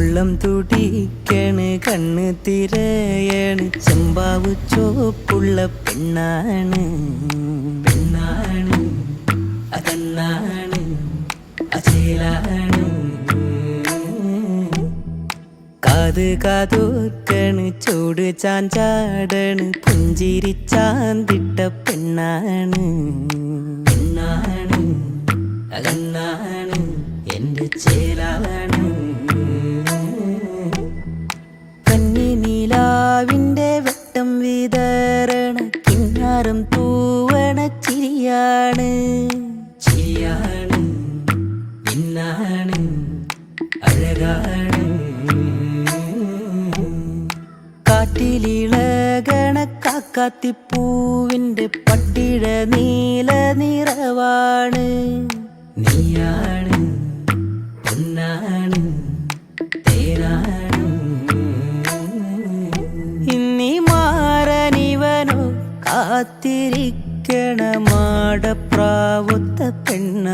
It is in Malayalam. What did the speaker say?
ഉള്ളം തുടിക്കണ് കണ്ണ് തിരയണ്. ചെമ്പാവ് ചോപ്പുള്ള പെണ്ണാണ്. പെണ്ണാണ് അതെന്നാണ്? അചേലാണ്. കാത് കാതോർക്കണ് ചൂട് ചാഞ്ചാടണ് പുഞ്ചിരി ചാന്തിട്ട പെണ്ണാണ്. പെണ്ണാണ് അകന്നാണ് എന്റെ ചേലാണ്. നീലാവിന്റെ വെട്ടം വിതരണ കിന്നാരം തൂവണ ചിരിയാണ്. ചിരിയാണ് പിന്നാണ് അഴകാണ്. കാട്ടിലിളകണ കാക്കാത്തിപ്പൂവിന്റെ പട്ടിഴ നീല നിറവാണ്. മാറനിവനോ പ്രാവുത്ത പെണ്ണ.